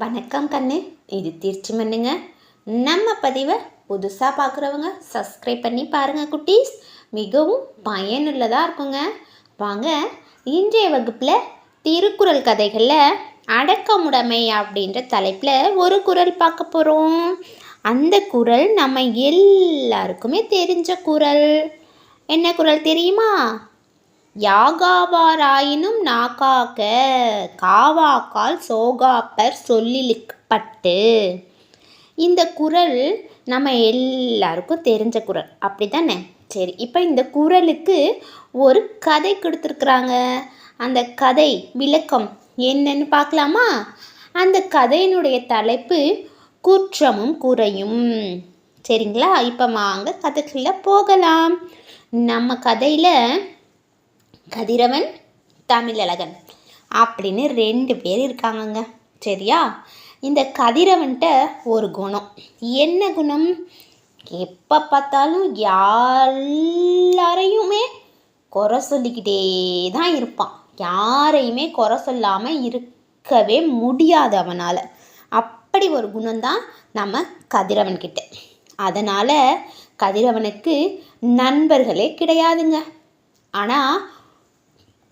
வணக்கம் கண்ணு. இது திருச்சி மண்ணுங்க. நம்ம பதிவை புதுசாக பார்க்குறவங்க சப்ஸ்கிரைப் பண்ணி பாருங்கள் குட்டீஸ். மிகவும் பயனுள்ளதாக இருக்குங்க. வாங்க இன்றைய வகுப்பில் திருக்குறள் கதைகளில் அடக்கமுடைமை அப்படின்ற தலைப்பில் ஒரு குறள் பார்க்க போகிறோம் அந்த குறள் நம்ம எல்லாருக்குமே தெரிஞ்ச குறள். என்ன குறள் தெரியுமா? யாகாவாராயினும் நாக்காக்க காவாக்கால் சோகாப்பர் சொல்லிலிக்கப்பட்டு. இந்த குறள் நம்ம எல்லாருக்கும் தெரிஞ்ச குறள் அப்படி தானே சரி இப்போ இந்த குறளுக்கு ஒரு கதை கொடுத்துருக்குறாங்க. அந்த கதை விளக்கம் என்னன்னு பார்க்கலாமா? அந்த கதையினுடைய தலைப்பு குற்றமும் குறையும். சரிங்களா? இப்போ வாங்க கதைக்குள்ளே போகலாம். நம்ம கதையில் கதிரவன் தமிழழகன். அப்படின்னு ரெண்டு பேர் இருக்காங்கங்க. சரியா? இந்த கதிரவன்கிட்ட ஒரு குணம். என்ன குணம்? எப்போ பார்த்தாலும் எல்லாரையுமே குறை சொல்லிக்கிட்டே தான் இருப்பான். யாரையுமே குறை சொல்லாமல் இருக்கவே முடியாது அவனால். அப்படி ஒரு குணம்தான் நம்ம கதிரவன்கிட்ட. அதனால் கதிரவனுக்கு நண்பர்களே கிடையாதுங்க. ஆனால்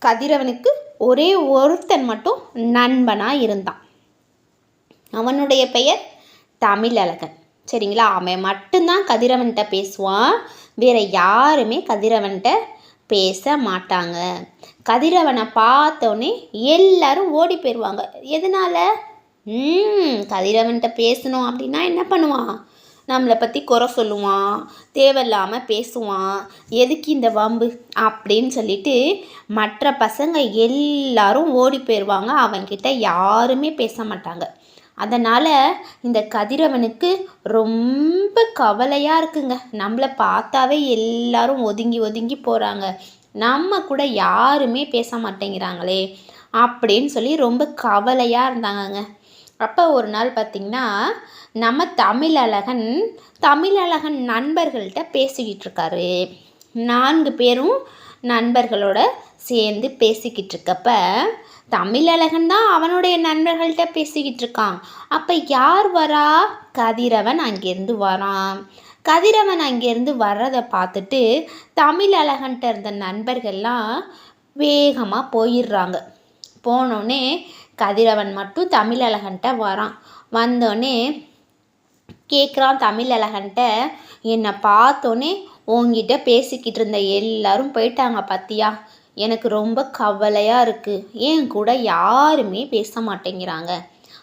கதிரவனுக்கு ஒரே ஒருத்தன் மட்டும் நண்பனாக இருந்தான். அவனுடைய பெயர் தமிழழகன். சரிங்களா? அவன் மட்டும்தான் கதிரவன்கிட்ட பேசுவான். வேற யாருமே கதிரவன்கிட்ட பேச மாட்டாங்க. கதிரவனை பார்த்தோன்னே எல்லாரும் ஓடி போயிடுவாங்க எதனால்? ம் கதிரவன்கிட்ட பேசணும் அப்படின்னா என்ன பண்ணுவான்? நம்மளை பற்றி குறை சொல்லுவான் தேவையில்லாமல் பேசுவான் எதுக்கு இந்த வம்பு அப்படின்னு சொல்லிட்டு மற்ற பசங்க எல்லாரும் ஓடி போயிடுவாங்க அவன்கிட்ட யாருமே பேச மாட்டாங்க. அதனால் இந்த கதிரவனுக்கு ரொம்ப கவலையாக இருக்குங்க. நம்மளை பார்த்தாவே எல்லாரும் ஒதுங்கி ஒதுங்கி போகிறாங்க நம்ம கூட யாருமே பேச மாட்டேங்கிறாங்களே அப்படின்னு சொல்லி ரொம்ப கவலையாக இருந்தாங்கங்க. அப்போ ஒரு நாள் பார்த்திங்கன்னா நம்ம தமிழழகன் தமிழழகன் நண்பர்கள்கிட்ட பேசிக்கிட்டு இருக்காரு. நான்கு பேரும் நண்பர்களோட சேர்ந்து பேசிக்கிட்டு இருக்கப்ப தமிழழகன் தான் அவனுடைய நண்பர்கள்ட்ட பேசிக்கிட்டு இருக்கான். அப்போ யார் வரா? கதிரவன் அங்கேருந்து வரான். கதிரவன் அங்கேருந்து வர்றதை பார்த்துட்டு தமிழழகன்ட்ட இருந்த நண்பர்கள்லாம் வேகமாக போயிடுறாங்க. போனோடனே கதிரவன் மட்டும் தமிழழகன்ட்ட வரான். வந்தோடனே கேட்குறான் தமிழழகன்ட்ட என்னை பார்த்தோன்னே உங்ககிட்ட பேசிக்கிட்டு இருந்த எல்லாரும் போயிட்டாங்க பார்த்தியா எனக்கு ரொம்ப கவலையாக இருக்குது என் கூட யாருமே பேச மாட்டேங்கிறாங்க.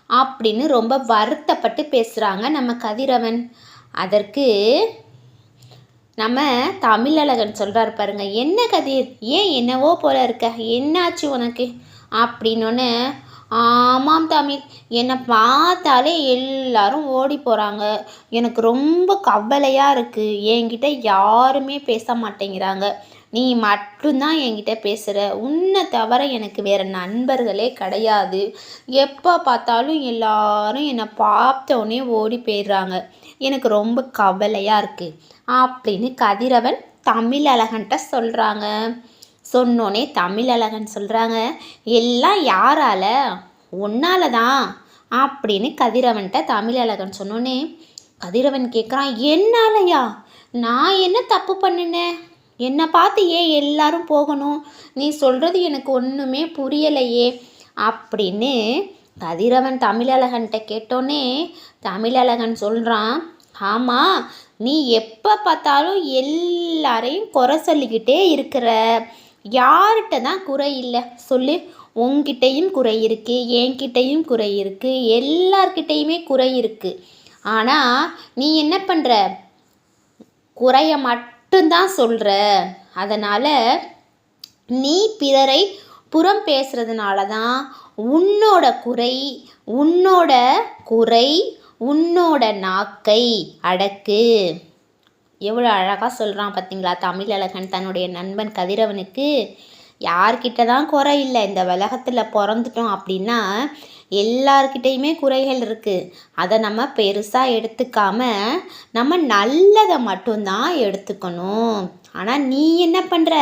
அப்படின்னு ரொம்ப வருத்தப்பட்டு பேசுகிறாங்க நம்ம கதிரவன். அதற்கு நம்ம தமிழழகன் சொல்கிறார் பாருங்க என்ன கதிர்? ஏன் என்னவோ போல இருக்க? என்னாச்சு உனக்கு? அப்படின்னொன்னு ஆமாம் தமிழ். என்னை பார்த்தாலே எல்லாரும் ஓடி போகிறாங்க எனக்கு ரொம்ப கவலையாக இருக்குது என்கிட்ட யாருமே பேச மாட்டேங்கிறாங்க. நீ மட்டும்தான் என்கிட்ட பேசுகிற உன்னை தவிர எனக்கு வேறு நண்பர்களே கிடையாது. எப்போ பார்த்தாலும் எல்லாரும் என்னை பார்த்தோன்னே ஓடி போயிடுறாங்க. எனக்கு ரொம்ப கவலையாக இருக்குது அப்படின்னு கதிரவன் தமிழ் அழகன்ட்ட சொல்கிறாங்க சொன்னோன்னே தமிழழகன் சொல்கிறாங்க எல்லாம் யாரால? உன்னால தான் அப்படின்னு கதிரவன்கிட்ட தமிழழகன் சொன்னோன்னே கதிரவன் கேட்குறான் என்னாலயா? நான் என்ன தப்பு பண்ணினேன்? என்னை பார்த்து ஏன் எல்லாரும் போகணும்? நீ சொல்கிறது எனக்கு ஒன்றுமே புரியலையே. அப்படின்னு கதிரவன் தமிழழகன்கிட்ட கேட்டோன்னே தமிழழகன் சொல்கிறான் ஆமாம் நீ எப்போ பார்த்தாலும் எல்லாரையும் குறை சொல்லிக்கிட்டே இருக்கிற. யார்கிட்ட தான் குறை இல்லை? சொல்லு. உங்ககிட்டையும் குறை இருக்குது என்கிட்டையும் குறை இருக்குது எல்லார்கிட்டையுமே குறை இருக்குது ஆனால் நீ என்ன பண்ணுற குறைய மட்டும்தான் சொல்கிற அதனால் நீ பிறரை புறம் பேசுகிறதுனால தான் உன்னோட குறை உன்னோட குறை உன்னோட நாக்கை அடக்கு. எவ்வளோ அழகாக சொல்கிறான் பார்த்தீங்களா தமிழழகன் தன்னுடைய நண்பன் கதிரவனுக்கு யார்கிட்ட தான் குறை இல்லை? இந்த உலகத்தில் பிறந்துட்டோம் அப்படின்னா எல்லார்கிட்டேயுமே குறைகள் இருக்குது அதை நம்ம பெருசாக எடுத்துக்காம நம்ம நல்லதை மட்டும்தான் எடுத்துக்கணும். ஆனால் நீ என்ன பண்ணுற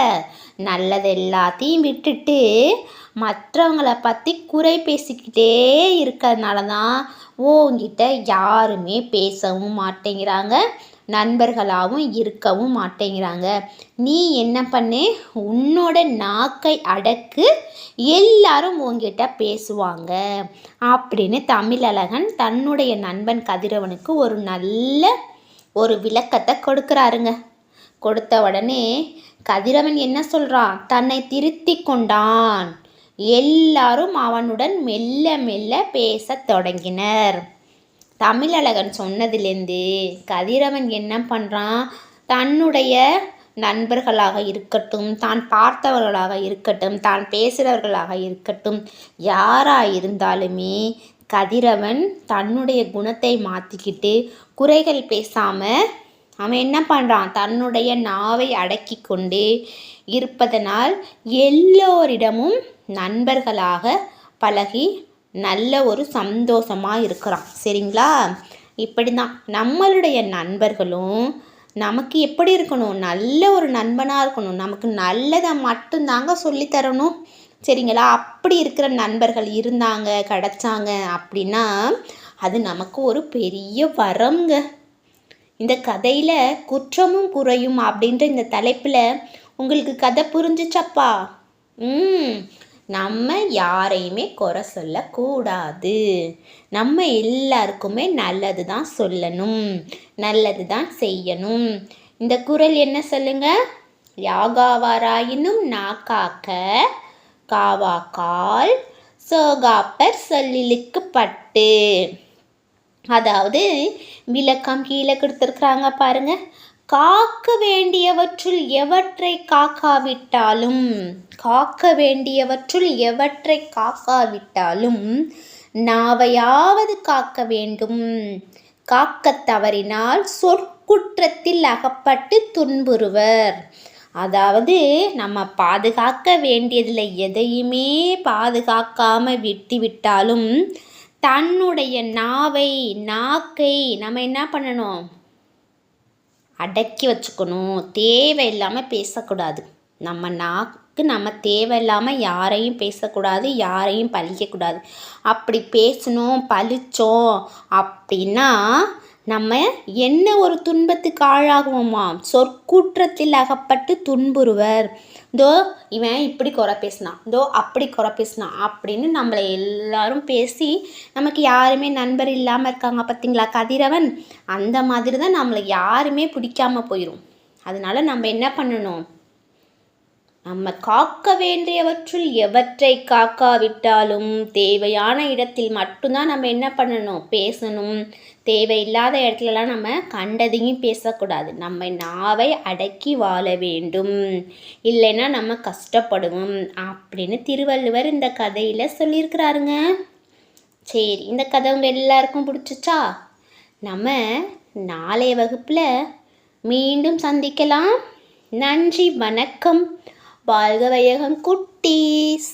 நல்லது எல்லாத்தையும் விட்டுட்டு மற்றவங்கள பற்றி குறை பேசிக்கிட்டே இருக்கிறதுனால தான் உன்கிட்ட யாருமே பேசவும் மாட்டேங்கிறாங்க. நண்பர்களாகவும் இருக்கவும் மாட்டேங்கிறாங்க. நீ என்ன பண்ணு? உன்னோட நாக்கை அடக்கு எல்லாரும் உங்ககிட்ட பேசுவாங்க. அப்படின்னு தமிழழகன் தன்னுடைய நண்பன் கதிரவனுக்கு ஒரு நல்ல ஒரு விளக்கத்தை கொடுக்குறாருங்க. கொடுத்த உடனே கதிரவன் என்ன சொல்கிறான் தன்னை திருத்தி கொண்டான். எல்லாரும் அவனுடன் மெல்ல மெல்ல பேசத் தொடங்கினர். தமிழழகன் சொன்னதுலேருந்து கதிரவன் என்ன பண்ணுறான் தன்னுடைய நண்பர்களாக இருக்கட்டும் தான் பார்த்தவர்களாக இருக்கட்டும் தான் பேசுகிறவர்களாக இருக்கட்டும் யாராக இருந்தாலுமே கதிரவன் தன்னுடைய குணத்தை மாற்றிக்கிட்டு குறைகள் பேசாமல் அவன் என்ன பண்ணுறான் தன்னுடைய நாவை அடக்கி கொண்டு இருப்பதனால் எல்லோரிடமும் நண்பர்களாக பழகி நல்ல ஒரு சந்தோஷமாக இருக்கிறான். சரிங்களா? இப்படி தான் நம்மளுடைய நண்பர்களும் நமக்கு எப்படி இருக்கணும்? நல்ல ஒரு நண்பனாக இருக்கணும். நமக்கு நல்லதை மட்டும்தாங்க சொல்லித்தரணும் சரிங்களா? அப்படி இருக்கிற நண்பர்கள் இருந்தாங்க கிடச்சாங்க அப்படின்னா அது நமக்கு ஒரு பெரிய வரம்ங்க. இந்த கதையில் குற்றமும் குறையும் அப்படின்ற இந்த தலைப்பில் உங்களுக்கு கதை புரிஞ்சிச்சப்பா? ம். நம்ம யாரையுமே குறை சொல்லக்கூடாது. நம்ம எல்லாருக்குமே நல்லது தான் சொல்லணும். நல்லது தான் செய்யணும். இந்த குரல் என்ன சொல்லுங்க? யாகாவாராயினும் நாக்காக்க காவாக்கால் சோகாப்பர் சொல்லிலுக்கு பட்டு. அதாவது விளக்கம் கீழே கொடுத்துருக்குறாங்க பாருங்கள் காக்க வேண்டியவற்றுள் எவற்றை காக்காவிட்டாலும் காக்க வேண்டியவற்றுள் எவற்றை காக்காவிட்டாலும் நாவையாவது காக்க வேண்டும் காக்க தவறினால் சொற்குற்றத்தில் அகப்பட்டு துன்புறுவர். அதாவது நம்ம பாதுகாக்க வேண்டியதில் எதையுமே பாதுகாக்காம விட்டு விட்டாலும் தன்னுடைய நாவை நாக்கை நம்ம என்ன பண்ணணும்? அடக்கி வச்சுக்கணும். தேவையில்லாமல் பேசக்கூடாது. நம்ம நாக்கு நம்ம தேவையில்லாமல் யாரையும் பேசக்கூடாது யாரையும் பழிக்கக்கூடாது. அப்படி பேசணும் பழிச்சோம் அப்படின்னா நம்ம என்ன ஒரு துன்பத்துக்கு ஆளாகுவோமா சொற்கூற்றத்தில் அகப்பட்டு துன்புறுவர். தோ இவன் இப்படி குறை பேசினான். தோ அப்படி குறை பேசினான் அப்படின்னு நம்மளை எல்லாரும் பேசி நமக்கு யாருமே நண்பர் இல்லாமல் இருக்காங்க பார்த்தீங்களா கதிரவன்? அந்த மாதிரி தான் நம்மளை யாருமே பிடிக்காம போயிடும் அதனால நம்ம என்ன பண்ணணும்? நம்ம காக்க வேண்டியவற்றுள் எவற்றை காக்காவிட்டாலும் தேவையான இடத்தில் மட்டும்தான் நம்ம என்ன பண்ணணும்? பேசணும். தேவையில்லாத இடத்துலலாம் நம்ம கண்டதையும் பேசக்கூடாது. நம்ம நாவை அடக்கி வாழ வேண்டும். இல்லைன்னா நம்ம கஷ்டப்படுவோம் அப்படின்னு திருவள்ளுவர் இந்த கதையில் சொல்லியிருக்கிறாருங்க. சரி இந்த கதை உங்கள் எல்லாருக்கும் பிடிச்சிச்சா? நம்ம நாளைய வகுப்பில் மீண்டும் சந்திக்கலாம். நன்றி வணக்கம். வாழ்க வையகம் குட்டீஸ்.